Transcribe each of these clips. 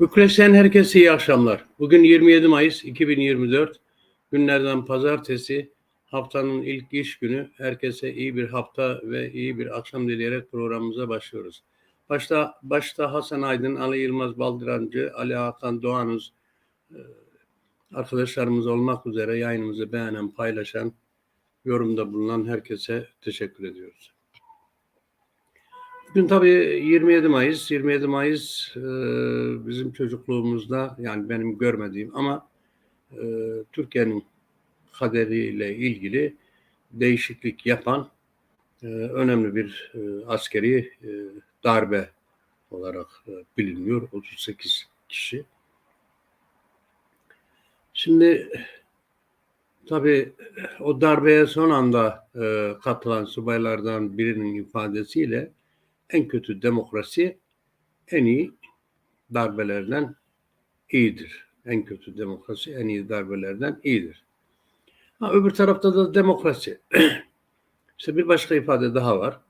Bükreş'ten herkese iyi akşamlar. Bugün 27 Mayıs 2024. Günlerden pazartesi. Haftanın ilk iş günü. Herkese iyi bir hafta ve iyi bir akşam dileyerek programımıza başlıyoruz. Başta başta Hasan Aydın, Ali Yılmaz Baldırancı, Ali Hakan Doğanız e, arkadaşlarımız olmak üzere yayınımızı beğenen, paylaşan, yorumda bulunan herkese teşekkür ediyoruz. Bugün tabii 27 Mayıs. 27 Mayıs e, bizim çocukluğumuzda yani benim görmediğim ama e, Türkiye'nin kaderiyle ilgili değişiklik yapan e, önemli bir e, askeri e, darbe olarak e, biliniyor. 38 kişi. Şimdi tabii o darbeye son anda e, katılan subaylardan birinin ifadesiyle en kötü demokrasi en iyi darbelerden iyidir. En kötü demokrasi en iyi darbelerden iyidir. Ha, öbür tarafta da demokrasi. işte bir başka ifade daha var.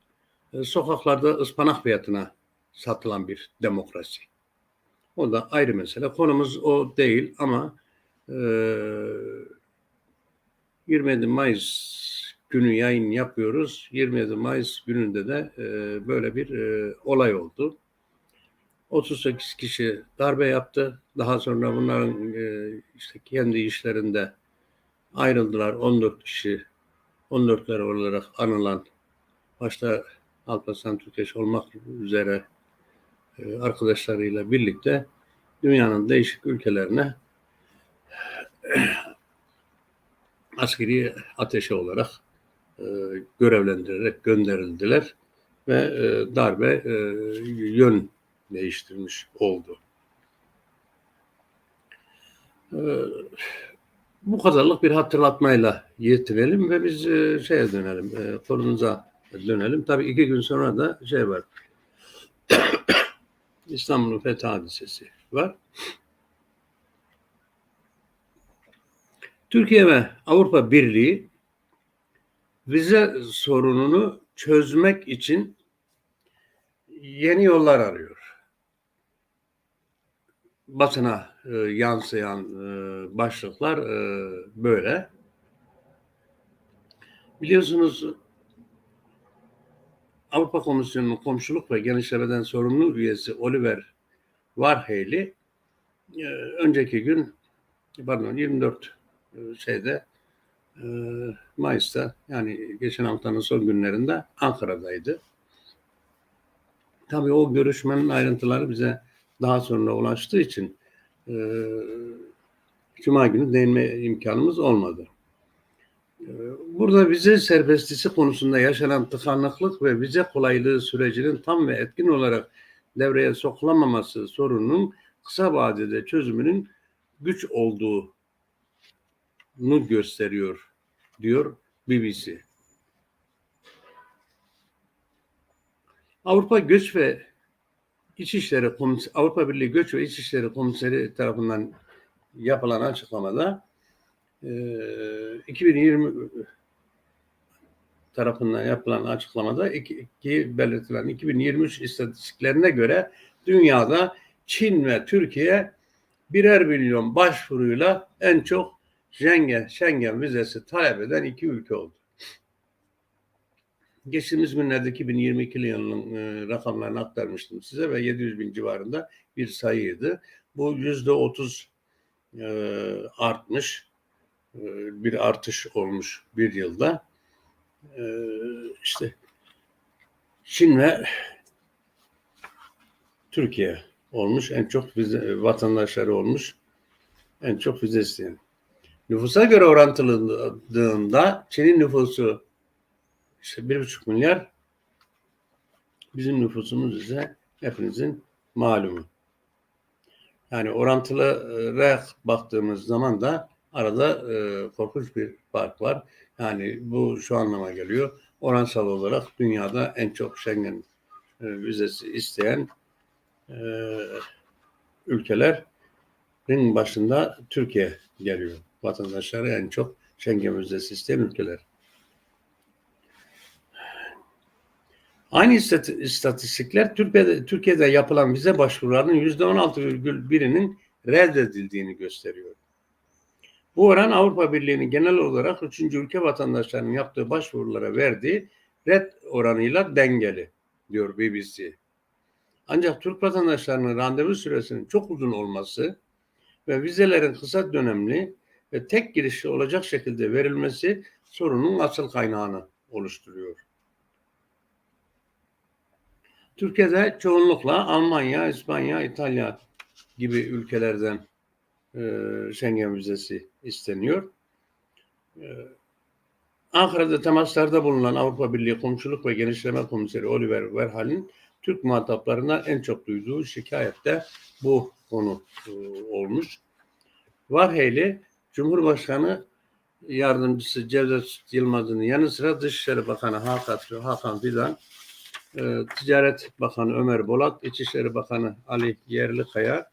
E, sokaklarda ıspanak fiyatına satılan bir demokrasi. O da ayrı mesele. Konumuz o değil ama e, 27 Mayıs günü yayın yapıyoruz. 27 Mayıs gününde de e, böyle bir e, olay oldu. 38 kişi darbe yaptı. Daha sonra bunların e, işte kendi işlerinde ayrıldılar. 14 kişi 14'ler olarak anılan başta Alparslan Türkeş olmak üzere arkadaşlarıyla birlikte dünyanın değişik ülkelerine askeri ateşe olarak e, görevlendirerek gönderildiler ve e, darbe e, yön değiştirmiş oldu. E, bu kadarlık bir hatırlatmayla yetirelim ve biz şeye dönelim, e, konumuza dönelim. Tabii iki gün sonra da şey var, İstanbul'un fethi hadisesi var. Türkiye ve Avrupa Birliği vize sorununu çözmek için yeni yollar arıyor. Basına e, yansıyan e, başlıklar e, böyle. Biliyorsunuz Avrupa Komisyonu'nun komşuluk ve genişlemeden sorumlu üyesi Oliver Varhelyi e, önceki gün pardon 24 e, şeyde Mayıs'ta yani geçen haftanın son günlerinde Ankara'daydı. Tabii o görüşmenin ayrıntıları bize daha sonra ulaştığı için e, Cuma günü değinme imkanımız olmadı. Burada vize serbestisi konusunda yaşanan tıkanıklık ve vize kolaylığı sürecinin tam ve etkin olarak devreye sokulamaması sorunun kısa vadede çözümünün güç olduğu gösteriyor diyor BBC. Avrupa Göç ve İçişleri Komiseri, Avrupa Birliği Göç ve İçişleri Komiseri tarafından yapılan açıklamada e, 2020 tarafından yapılan açıklamada iki, iki belirtilen 2023 istatistiklerine göre dünyada Çin ve Türkiye birer milyon başvuruyla en çok Schengen, Schengen vizesi talep eden iki ülke oldu. Geçtiğimiz günlerde 2022 yılının e, rakamlarını aktarmıştım size ve 700 bin civarında bir sayıydı. Bu yüzde 30 e, artmış, e, bir artış olmuş bir yılda. E, işte Çin ve Türkiye olmuş en çok vize, vatandaşları olmuş en çok vize isteyen. Nüfusa göre orantılandığında Çin'in nüfusu işte bir buçuk milyar bizim nüfusumuz ise hepinizin malumu. Yani orantılara baktığımız zaman da arada e, korkunç bir fark var. Yani bu şu anlama geliyor. Oransal olarak dünyada en çok Schengen e, vizesi isteyen e, ülkelerin başında Türkiye geliyor vatandaşları en çok Schengen vizesi isteyen ülkeler. Aynı istat- istatistikler Türkiye'de, Türkiye'de yapılan vize başvurularının %16,1'inin reddedildiğini gösteriyor. Bu oran Avrupa Birliği'nin genel olarak üçüncü ülke vatandaşlarının yaptığı başvurulara verdiği red oranıyla dengeli, diyor BBC. Ancak Türk vatandaşlarının randevu süresinin çok uzun olması ve vizelerin kısa dönemli ve tek girişli olacak şekilde verilmesi sorunun asıl kaynağını oluşturuyor. Türkiye'de çoğunlukla Almanya, İspanya, İtalya gibi ülkelerden e, Schengen vizesi isteniyor. E, Ankara'da temaslarda bulunan Avrupa Birliği Komşuluk ve Genişleme Komiseri Oliver Verhal'in Türk muhataplarına en çok duyduğu şikayette bu konu e, olmuş. Varheyli Cumhurbaşkanı Yardımcısı Cevdet Yılmaz'ın yanı sıra Dışişleri Bakanı Hakan, Hakan Fidan, e, Ticaret Bakanı Ömer Bolat, İçişleri Bakanı Ali Yerlikaya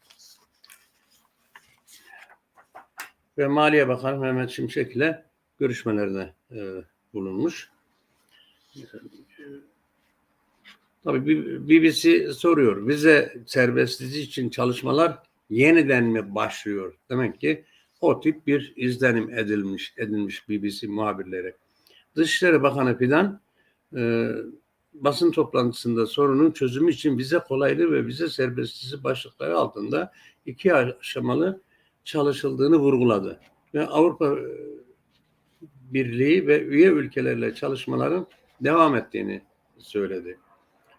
ve Maliye Bakanı Mehmet Şimşek ile görüşmelerde e, bulunmuş. Tabii BBC soruyor. Vize serbestliği için çalışmalar yeniden mi başlıyor? Demek ki o tip bir izlenim edilmiş edilmiş BBC muhabirleri. Dışişleri Bakanı Fidan e, basın toplantısında sorunun çözümü için vize kolaylığı ve vize serbestliği başlıkları altında iki aşamalı çalışıldığını vurguladı. Ve Avrupa Birliği ve üye ülkelerle çalışmaların devam ettiğini söyledi.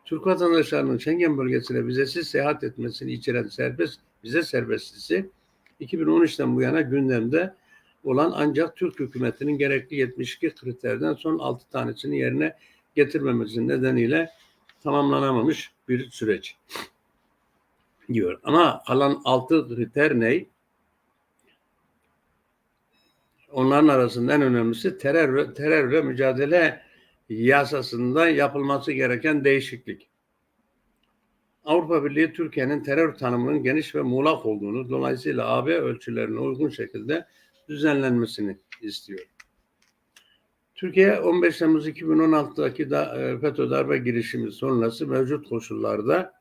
Türk vatandaşlarının Schengen bölgesine vizesiz seyahat etmesini içeren serbest vize serbestisi 2013'ten bu yana gündemde olan ancak Türk hükümetinin gerekli 72 kriterden son 6 tanesini yerine getirmemesi nedeniyle tamamlanamamış bir süreç diyor. Ama alan 6 kriter ne? Onların arasında en önemlisi terör terörle mücadele yasasında yapılması gereken değişiklik. Avrupa Birliği Türkiye'nin terör tanımının geniş ve muğlak olduğunu, dolayısıyla AB ölçülerine uygun şekilde düzenlenmesini istiyor. Türkiye 15 Temmuz 2016'daki da, e, FETÖ darbe girişimi sonrası mevcut koşullarda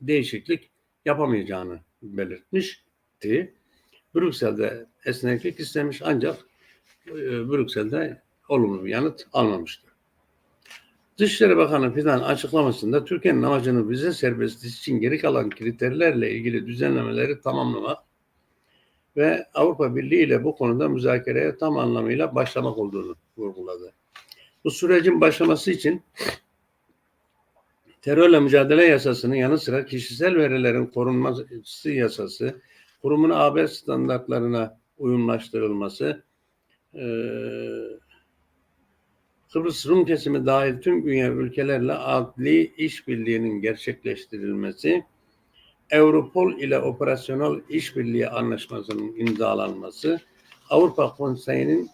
değişiklik yapamayacağını belirtmişti. Brüksel'de esneklik istemiş ancak e, Brüksel'de olumlu bir yanıt almamıştı. Dışişleri Bakanı Fidan açıklamasında Türkiye'nin amacını vize serbestliği için geri kalan kriterlerle ilgili düzenlemeleri tamamlamak ve Avrupa Birliği ile bu konuda müzakereye tam anlamıyla başlamak olduğunu vurguladı. Bu sürecin başlaması için terörle mücadele yasasının yanı sıra kişisel verilerin korunması yasası, kurumun AB standartlarına uyumlaştırılması, Kıbrıs Rum kesimi dahil tüm üye ülkelerle adli işbirliğinin gerçekleştirilmesi, Europol ile operasyonel işbirliği anlaşmasının imzalanması, Avrupa Konseyi'nin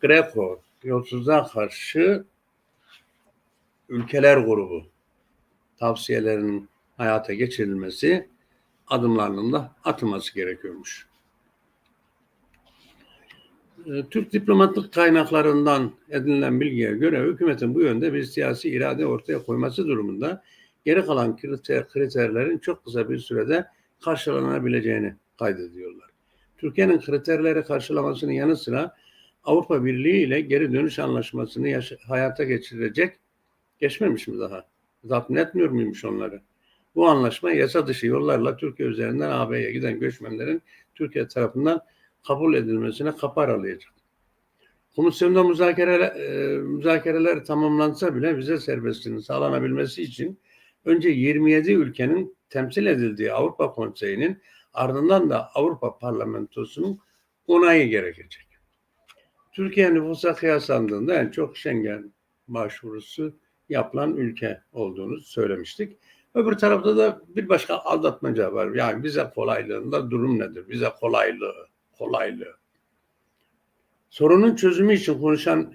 Greco yolsuzluğa karşı ülkeler grubu tavsiyelerinin hayata geçirilmesi adımlarının da atılması gerekiyormuş. Ee, Türk diplomatlık kaynaklarından edinilen bilgiye göre hükümetin bu yönde bir siyasi irade ortaya koyması durumunda geri kalan kriter, kriterlerin çok kısa bir sürede karşılanabileceğini kaydediyorlar. Türkiye'nin kriterleri karşılamasının yanı sıra Avrupa Birliği ile geri dönüş anlaşmasını yaş- hayata geçirecek geçmemiş mi daha? Tatmin etmiyor muymuş onları? Bu anlaşma yasa dışı yollarla Türkiye üzerinden AB'ye giden göçmenlerin Türkiye tarafından kabul edilmesine kapı aralayacak. Komisyonda müzakereler, e, müzakereler tamamlansa bile vize serbestliğinin sağlanabilmesi için önce 27 ülkenin temsil edildiği Avrupa Konseyi'nin ardından da Avrupa Parlamentosu'nun onayı gerekecek. Türkiye nüfusa kıyaslandığında en çok Schengen başvurusu yapılan ülke olduğunu söylemiştik. Öbür tarafta da bir başka aldatmaca var. Yani vize kolaylığında durum nedir? Vize kolaylığı, kolaylığı. Sorunun çözümü için konuşan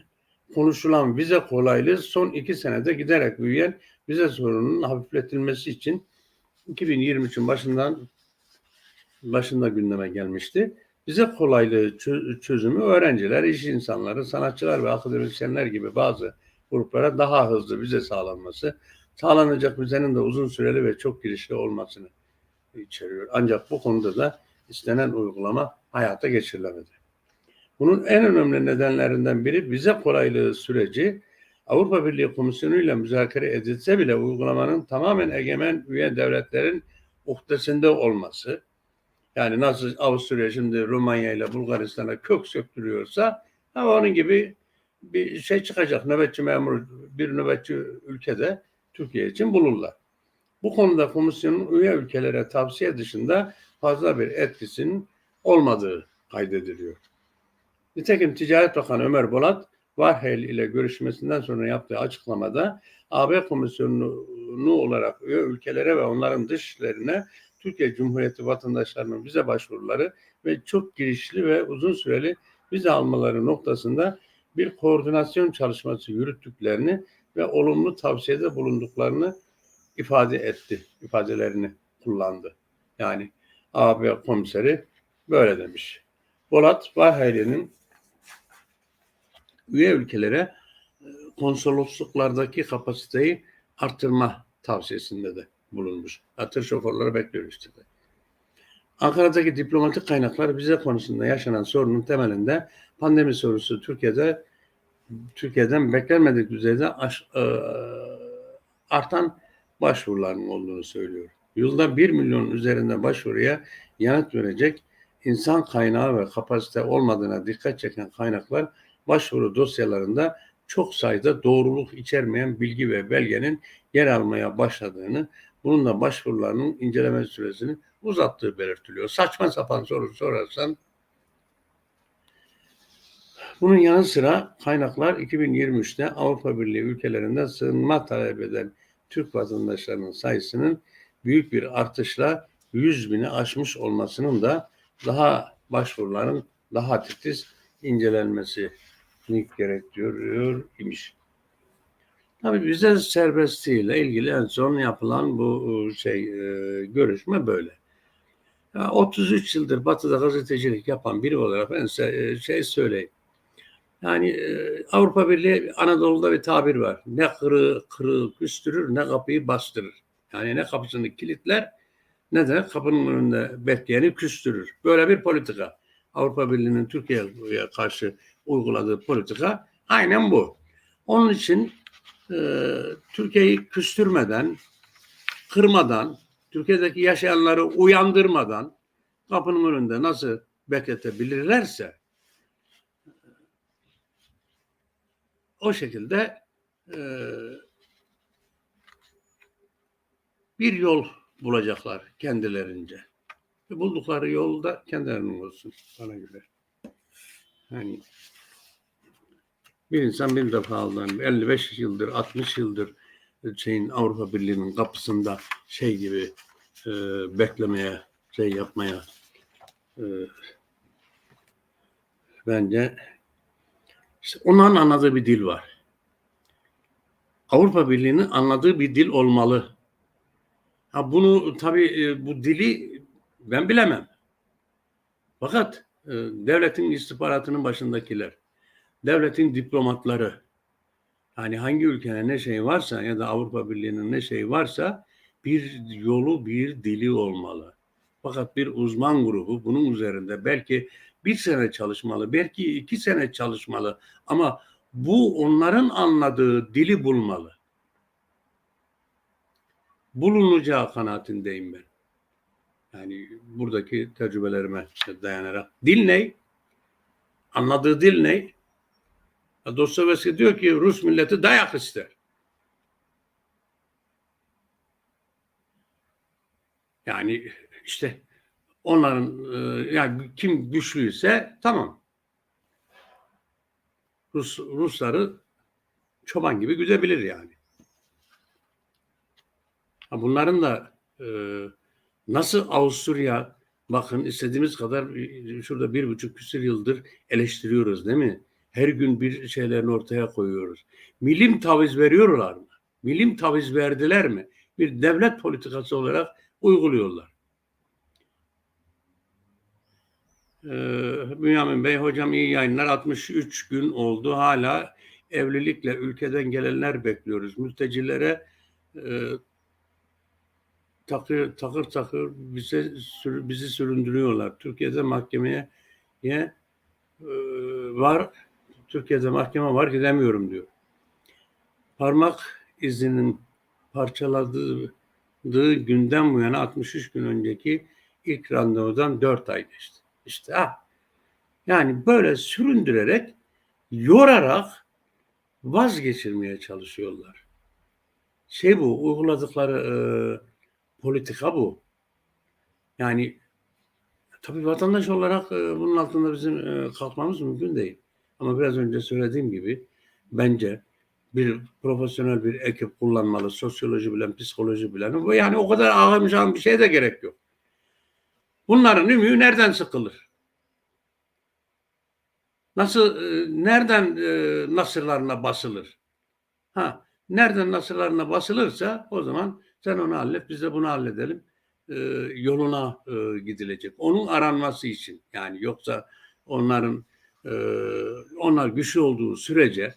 konuşulan vize kolaylığı son iki senede giderek büyüyen vize sorununun hafifletilmesi için 2023'ün başından başında gündeme gelmişti. Vize kolaylığı çözümü öğrenciler, iş insanları, sanatçılar ve akademisyenler gibi bazı gruplara daha hızlı vize sağlanması, sağlanacak vizenin de uzun süreli ve çok girişli olmasını içeriyor. Ancak bu konuda da istenen uygulama hayata geçirilemedi. Bunun en önemli nedenlerinden biri vize kolaylığı süreci Avrupa Birliği Komisyonu ile müzakere edilse bile uygulamanın tamamen egemen üye devletlerin uhdesinde olması. Yani nasıl Avusturya şimdi Romanya ile Bulgaristan'a kök söktürüyorsa ha onun gibi bir şey çıkacak. Nöbetçi memur bir nöbetçi ülkede Türkiye için bulurlar. Bu konuda komisyonun üye ülkelere tavsiye dışında fazla bir etkisinin olmadığı kaydediliyor. Nitekim Ticaret Bakanı Ömer Bolat, Varhel ile görüşmesinden sonra yaptığı açıklamada AB Komisyonu olarak üye ülkelere ve onların dışlarına Türkiye Cumhuriyeti vatandaşlarının vize başvuruları ve çok girişli ve uzun süreli vize almaları noktasında bir koordinasyon çalışması yürüttüklerini ve olumlu tavsiyede bulunduklarını ifade etti, ifadelerini kullandı. Yani AB komiseri böyle demiş. Bolat Vahayli'nin üye ülkelere e, konsolosluklardaki kapasiteyi artırma tavsiyesinde de bulunmuş. Atır şoförleri bekliyor işte de. Ankara'daki diplomatik kaynaklar vize konusunda yaşanan sorunun temelinde pandemi sorusu Türkiye'de Türkiye'den beklenmedik düzeyde aş, e, artan başvuruların olduğunu söylüyor. Yılda 1 milyon üzerinde başvuruya yanıt verecek insan kaynağı ve kapasite olmadığına dikkat çeken kaynaklar başvuru dosyalarında çok sayıda doğruluk içermeyen bilgi ve belgenin yer almaya başladığını, bunun da başvurularının inceleme süresini uzattığı belirtiliyor. Saçma sapan soru sorarsan bunun yanı sıra kaynaklar 2023'te Avrupa Birliği ülkelerinde sığınma talep eden Türk vatandaşlarının sayısının büyük bir artışla 100 bini aşmış olmasının da daha başvuruların daha titiz incelenmesi gerektiriyor imiş. Tabii vize serbestliğiyle ilgili en son yapılan bu şey e, görüşme böyle. Ya 33 yıldır Batı'da gazetecilik yapan biri olarak ben size şey söyleyeyim. Yani e, Avrupa Birliği Anadolu'da bir tabir var. Ne kırığı kırığı küstürür ne kapıyı bastırır. Yani ne kapısını kilitler ne de kapının önünde bekleyeni küstürür. Böyle bir politika. Avrupa Birliği'nin Türkiye'ye karşı uyguladığı politika aynen bu. Onun için e, Türkiye'yi küstürmeden, kırmadan, Türkiye'deki yaşayanları uyandırmadan kapının önünde nasıl bekletebilirlerse o şekilde e, bir yol bulacaklar kendilerince. Ve buldukları yolda kendilerinin olsun bana göre. Yani bir insan bir defa aldan 55 yıldır, 60 yıldır şeyin Avrupa Birliği'nin kapısında şey gibi e, beklemeye, şey yapmaya e, bence işte onların anladığı bir dil var. Avrupa Birliği'nin anladığı bir dil olmalı. Ha bunu tabii e, bu dili ben bilemem. Fakat e, devletin istihbaratının başındakiler, devletin diplomatları, yani hangi ülkenin ne şey varsa ya da Avrupa Birliği'nin ne şey varsa bir yolu, bir dili olmalı. Fakat bir uzman grubu bunun üzerinde belki bir sene çalışmalı, belki iki sene çalışmalı ama bu onların anladığı dili bulmalı. Bulunacağı kanaatindeyim ben. Yani buradaki tecrübelerime dayanarak. Dil ne? Anladığı dil ne? Dostoyevski diyor ki Rus milleti dayak ister. Yani işte onların e, yani kim güçlüyse tamam. Rus Rusları çoban gibi güdebilir yani. Bunların da e, nasıl Avusturya bakın istediğimiz kadar şurada bir buçuk küsur yıldır eleştiriyoruz değil mi? Her gün bir şeylerini ortaya koyuyoruz. Milim taviz veriyorlar mı? Milim taviz verdiler mi? Bir devlet politikası olarak uyguluyorlar. Ee, Bünyamin Bey hocam iyi yayınlar 63 gün oldu hala evlilikle ülkeden gelenler bekliyoruz. Mültecilere e, takır takır takır bize sürü- bizi süründürüyorlar. Türkiye'de mahkemeye ye, e, var Türkiye'de mahkeme var gidemiyorum diyor. Parmak izinin parçaladığı günden bu yana 63 gün önceki ilk randevudan 4 ay geçti. İşte ha. Yani böyle süründürerek, yorarak vazgeçirmeye çalışıyorlar. Şey bu, uyguladıkları e, politika bu. Yani tabii vatandaş olarak e, bunun altında bizim e, kalkmamız mümkün değil. Ama biraz önce söylediğim gibi bence bir profesyonel bir ekip kullanmalı. Sosyoloji bilen, psikoloji bilen. Yani o kadar ağırmışan bir şeye de gerek yok. Bunların ümüğü nereden sıkılır? Nasıl, e, nereden e, nasırlarına basılır? Ha, nereden nasırlarına basılırsa o zaman sen onu hallet, biz de bunu halledelim. E, yoluna e, gidilecek. Onun aranması için. Yani yoksa onların e, onlar güçlü olduğu sürece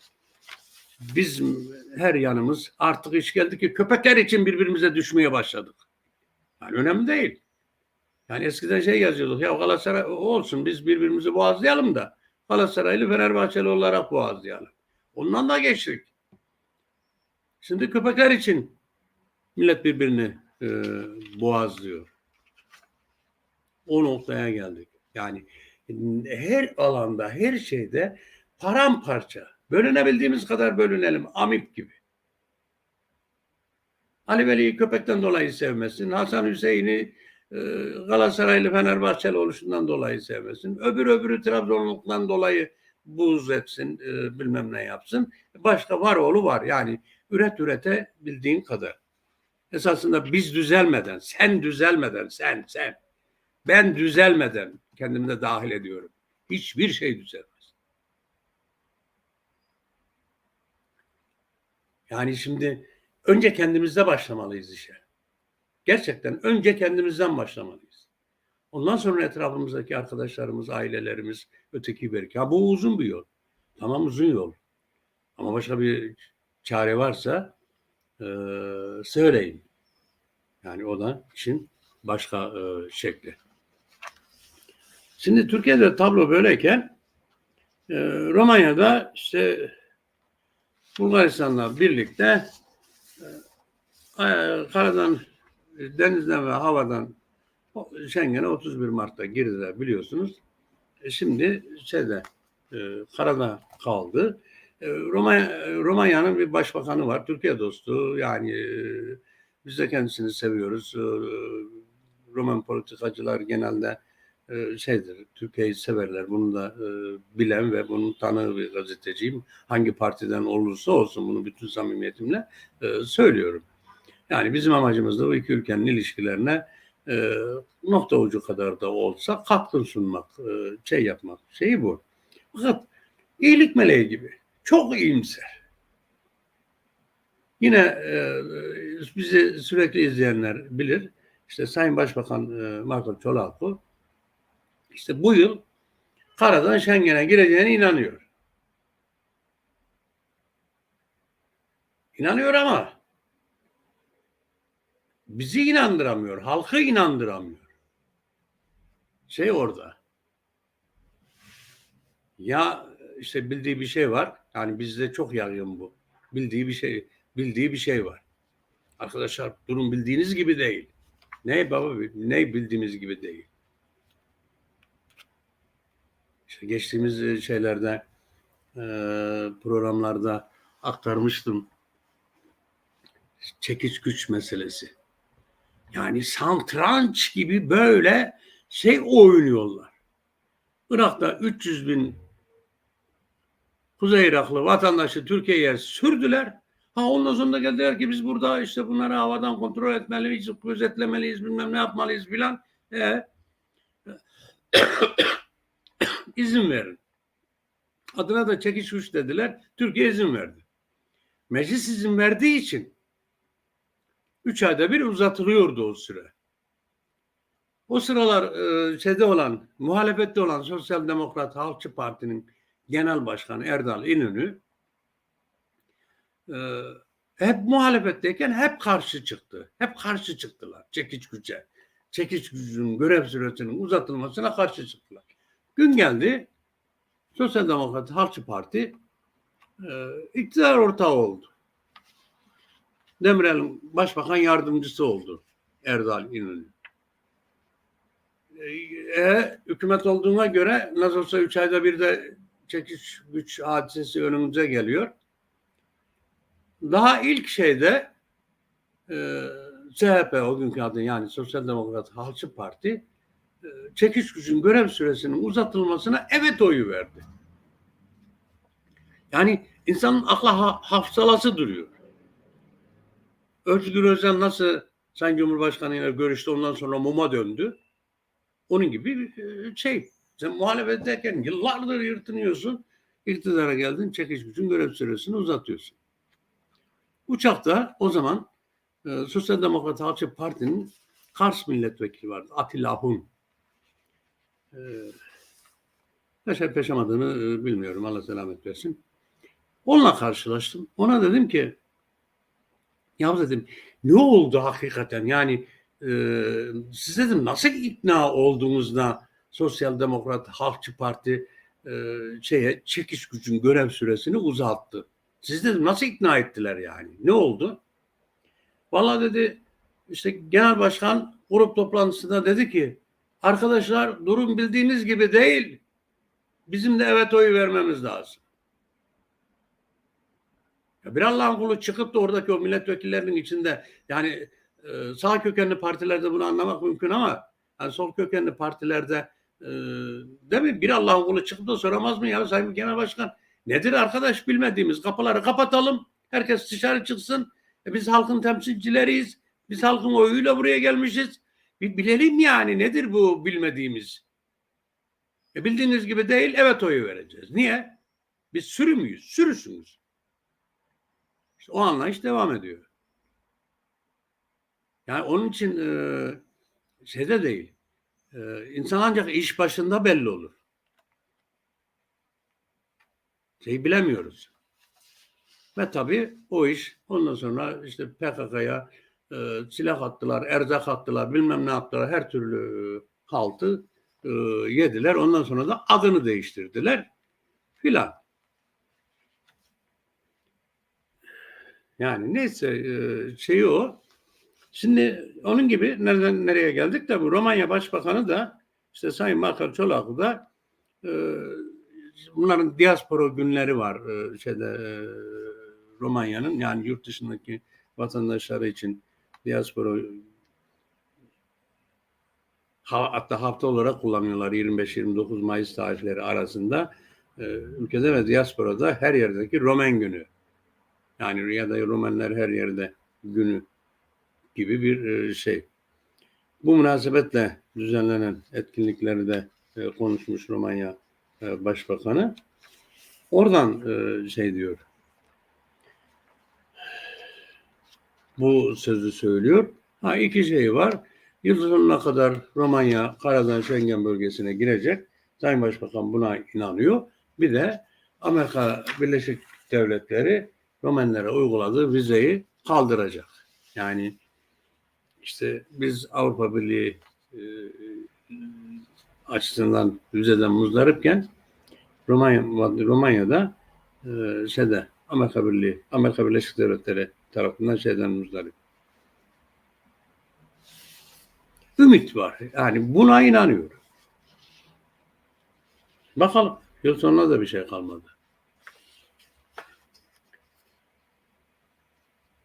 bizim her yanımız artık iş geldi ki köpekler için birbirimize düşmeye başladık. Yani önemli değil. Yani eskiden şey yazıyorduk ya Galatasaray olsun biz birbirimizi boğazlayalım da Galatasaraylı Fenerbahçeli olarak boğazlayalım. Ondan da geçtik. Şimdi köpekler için millet birbirini e, boğazlıyor. O noktaya geldik. Yani her alanda, her şeyde paramparça. Bölünebildiğimiz kadar bölünelim. Amip gibi. Ali Veli'yi köpekten dolayı sevmesin. Hasan Hüseyin'i e, Galatasaraylı Fenerbahçeli oluşundan dolayı sevmesin. Öbür öbürü Trabzonluktan dolayı buz etsin, e, bilmem ne yapsın. Başka var oğlu var. Yani üret ürete bildiğin kadar. Esasında biz düzelmeden, sen düzelmeden, sen, sen, ben düzelmeden kendimi de dahil ediyorum. Hiçbir şey düzelmez. Yani şimdi önce kendimizde başlamalıyız işe. Gerçekten önce kendimizden başlamalıyız. Ondan sonra etrafımızdaki arkadaşlarımız, ailelerimiz, öteki belki. Ha bu uzun bir yol. Tamam uzun yol. Ama başka bir çare varsa e, söyleyin. Yani o da işin başka e, şekli. Şimdi Türkiye'de tablo böyleyken e, Romanya'da işte Bulgaristan'la birlikte e, karadan, denizden ve havadan Schengen'e 31 Mart'ta girdiler biliyorsunuz. E, şimdi şeyde e, karada kaldı. E, Romanya, Romanya'nın bir başbakanı var. Türkiye dostu. Yani e, biz de kendisini seviyoruz. E, Roman politikacılar genelde e, şeydir, Türkiye'yi severler. Bunu da e, bilen ve bunun tanığı bir gazeteciyim. Hangi partiden olursa olsun bunu bütün samimiyetimle söylüyorum. Yani bizim amacımız da bu iki ülkenin ilişkilerine nokta ucu kadar da olsa katkı sunmak, şey yapmak. Şeyi bu. Fakat iyilik meleği gibi. Çok iyimser. Yine e, bizi sürekli izleyenler bilir. İşte Sayın Başbakan e, Marco Çolalko işte bu yıl karadan Schengen'e gireceğine inanıyor. İnanıyor ama bizi inandıramıyor, halkı inandıramıyor. Şey orada. Ya işte bildiği bir şey var. Yani bizde çok yaygın bu. Bildiği bir şey, bildiği bir şey var. Arkadaşlar durum bildiğiniz gibi değil. Ne baba ne bildiğimiz gibi değil. İşte geçtiğimiz şeylerde e, programlarda aktarmıştım. Çekiç güç meselesi. Yani santranç gibi böyle şey oynuyorlar. Irak'ta 300 bin Kuzey Iraklı vatandaşı Türkiye'ye sürdüler. Ha ondan sonra geldiler ki biz burada işte bunları havadan kontrol etmeliyiz, gözetlemeliyiz, bilmem ne yapmalıyız filan. E, izin verin. Adına da çekiş güç dediler. Türkiye izin verdi. Meclis izin verdiği için üç ayda bir uzatılıyordu o süre. O sıralar e, şeyde olan, muhalefette olan Sosyal Demokrat Halkçı Parti'nin Genel Başkanı Erdal İnönü e, hep muhalefetteyken hep karşı çıktı. Hep karşı çıktılar çekiç güce. Çekiç gücünün görev süresinin uzatılmasına karşı çıktılar. Gün geldi Sosyal Demokrat Halkçı Parti e, iktidar ortağı oldu. Demirel'in başbakan yardımcısı oldu. Erdal İnönü. E, hükümet olduğuna göre nasıl olsa üç ayda bir de çekiş güç hadisesi önümüze geliyor. Daha ilk şeyde e, CHP o günkü adı yani Sosyal Demokrat Halkçı Parti e, çekiş gücün görev süresinin uzatılmasına evet oyu verdi. Yani insanın akla ha- hafsalası duruyor. Özgür Özel nasıl Sayın Cumhurbaşkanı ile görüştü ondan sonra muma döndü. Onun gibi e, şey. Sen muhalefetteyken yıllardır yırtınıyorsun. iktidara geldin çekiş gücün görev süresini uzatıyorsun. Uçakta o zaman e, Sosyal Demokrat Halkçı Parti'nin Kars milletvekili vardı. Atilla Hun. E, Yaşayıp yaşamadığını e, bilmiyorum. Allah selamet versin. Onunla karşılaştım. Ona dedim ki ya dedim ne oldu hakikaten? Yani e, siz dedim nasıl ikna olduğunuzda Sosyal Demokrat Halkçı Parti e, şeye çekiş gücün görev süresini uzattı. Siz dedim nasıl ikna ettiler yani? Ne oldu? Vallahi dedi işte genel başkan grup toplantısında dedi ki arkadaşlar durum bildiğiniz gibi değil. Bizim de evet oyu vermemiz lazım. Ya bir Allah'ın kulu çıkıp da oradaki o milletvekillerinin içinde yani e, sağ kökenli partilerde bunu anlamak mümkün ama yani sol kökenli partilerde e, değil mi? Bir Allah'ın kulu çıkıp da soramaz mı ya Sayın Genel Başkan? Nedir arkadaş bilmediğimiz kapıları kapatalım. Herkes dışarı çıksın. E, biz halkın temsilcileriyiz. Biz halkın oyuyla buraya gelmişiz. Bir bilelim yani nedir bu bilmediğimiz? E bildiğiniz gibi değil evet oyu vereceğiz. Niye? Biz sürü müyüz? Sürüsünüz. İşte o anlayış devam ediyor. Yani onun için e, şeyde değil. E, insan ancak iş başında belli olur. Şeyi bilemiyoruz. Ve tabii o iş ondan sonra işte PKK'ya e, silah attılar, erzak attılar, bilmem ne yaptılar. Her türlü e, haltı e, yediler. Ondan sonra da adını değiştirdiler filan. Yani neyse e, şeyi o. Şimdi onun gibi nereden nereye geldik? De bu Romanya Başbakanı da işte Sayın Makar Çolaklı da e, bunların diaspora günleri var e, şeyde e, Romanya'nın. Yani yurt dışındaki vatandaşları için diaspora ha, hatta hafta olarak kullanıyorlar 25-29 Mayıs tarihleri arasında. E, ülkede ve diasporada her yerdeki Romen günü. Yani ya da Romenler her yerde günü gibi bir e, şey. Bu münasebetle düzenlenen etkinlikleri de e, konuşmuş Romanya e, Başbakanı. Oradan şey diyor. Bu sözü söylüyor. Ha iki şey var. Yıl sonuna kadar Romanya Karadağ Schengen bölgesine girecek. Sayın Başbakan buna inanıyor. Bir de Amerika Birleşik Devletleri Romenlere uyguladığı vizeyi kaldıracak. Yani işte biz Avrupa Birliği e, açısından vizeden muzdaripken Romanya, Romanya'da e, şeyde Amerika Birliği, Amerika Birleşik Devletleri tarafından şeyden muzdarip. Ümit var. Yani buna inanıyor. Bakalım. Yıl sonuna da bir şey kalmadı.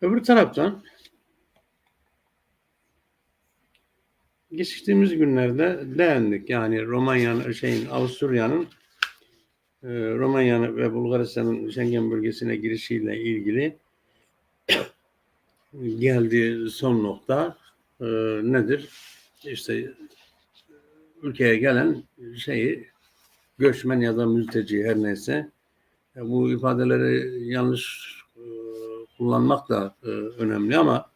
Öbür taraftan geçtiğimiz günlerde beğendik. Yani Romanya'nın şeyin Avusturya'nın e, Romanya ve Bulgaristan'ın Schengen bölgesine girişiyle ilgili geldiği son nokta e, nedir? İşte ülkeye gelen şeyi göçmen ya da mülteci her neyse bu ifadeleri yanlış e, kullanmak da e, önemli ama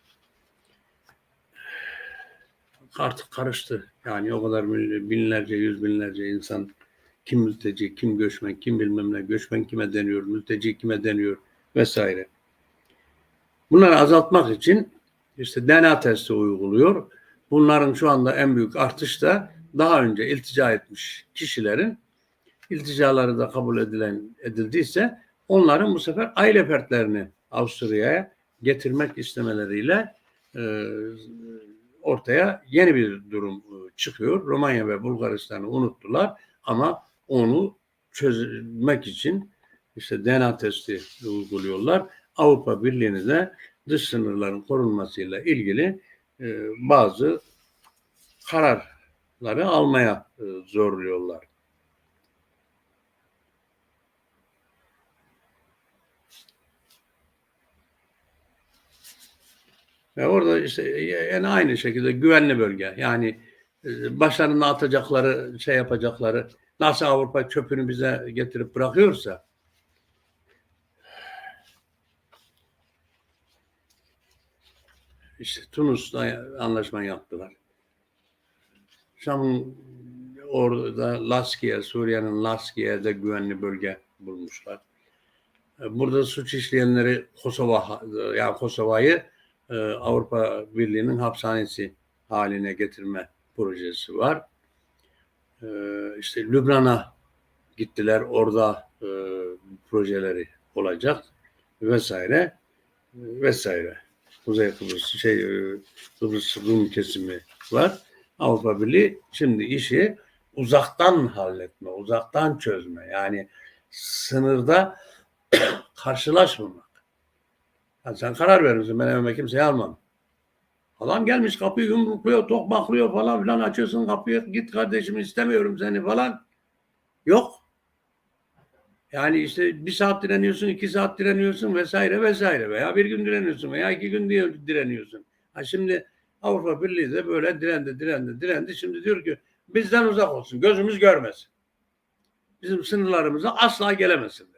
artık karıştı. Yani o kadar binlerce, yüz binlerce insan kim mülteci, kim göçmen, kim bilmem ne, göçmen kime deniyor, mülteci kime deniyor vesaire. Bunları azaltmak için işte DNA testi uyguluyor. Bunların şu anda en büyük artış da daha önce iltica etmiş kişilerin ilticaları da kabul edilen edildiyse onların bu sefer aile fertlerini Avusturya'ya getirmek istemeleriyle e, ortaya yeni bir durum e, çıkıyor. Romanya ve Bulgaristan'ı unuttular ama onu çözmek için işte DNA testi uyguluyorlar. Avrupa Birliği'ne de dış sınırların korunmasıyla ilgili e, bazı kararları almaya e, zorluyorlar. Ve orada işte yani aynı şekilde güvenli bölge. Yani e, başlarına atacakları, şey yapacakları, nasıl Avrupa çöpünü bize getirip bırakıyorsa işte Tunus'ta anlaşma yaptılar. Şam'ın orada Laskiye, Suriye'nin Laskiye'de güvenli bölge bulmuşlar. Burada suç işleyenleri Kosova, yani Kosova'yı e, Avrupa Birliği'nin hapishanesi haline getirme projesi var. E, işte Lübnan'a gittiler. Orada e, projeleri olacak vesaire vesaire. Kuzey Kıbrıs şey e, Kıbrıs Rum kesimi var. Avrupa Birliği şimdi işi uzaktan halletme, uzaktan çözme. Yani sınırda karşılaşmamak. Yani sen karar verirsin ben evime kimseyi almam. Adam gelmiş kapıyı yumrukluyor, tokmaklıyor falan filan açıyorsun kapıyı git kardeşim istemiyorum seni falan. Yok. Yani işte bir saat direniyorsun, iki saat direniyorsun vesaire vesaire veya bir gün direniyorsun veya iki gün direniyorsun. Ha şimdi Avrupa Birliği de böyle direndi, direndi, direndi. Şimdi diyor ki bizden uzak olsun, gözümüz görmesin. Bizim sınırlarımıza asla gelemesinler.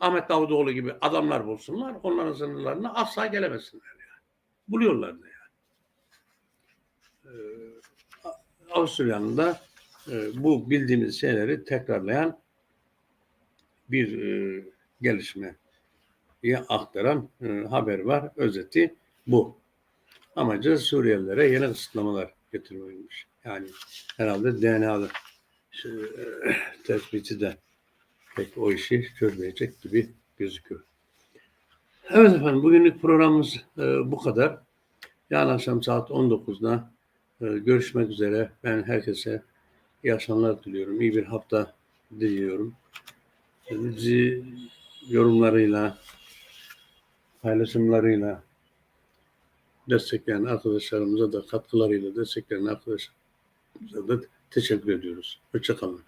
Ahmet Davutoğlu gibi adamlar bulsunlar, onların sınırlarına asla gelemesinler yani. Buluyorlar da yani. Ee, Avusturya'nın da e, bu bildiğimiz şeyleri tekrarlayan bir e, gelişme aktaran e, haber var. Özeti bu. Amacı Suriyelilere yeni kısıtlamalar getirmeymiş. Yani herhalde DNA'da e, tespiti de pek o işi çözmeyecek gibi gözüküyor. Evet efendim bugünlük programımız e, bu kadar. Yarın akşam saat 19'da e, görüşmek üzere. Ben herkese iyi akşamlar diliyorum. İyi bir hafta diliyorum. Bizi yorumlarıyla, paylaşımlarıyla destekleyen arkadaşlarımıza da katkılarıyla destekleyen arkadaşlarımıza da teşekkür ediyoruz. Hoşçakalın.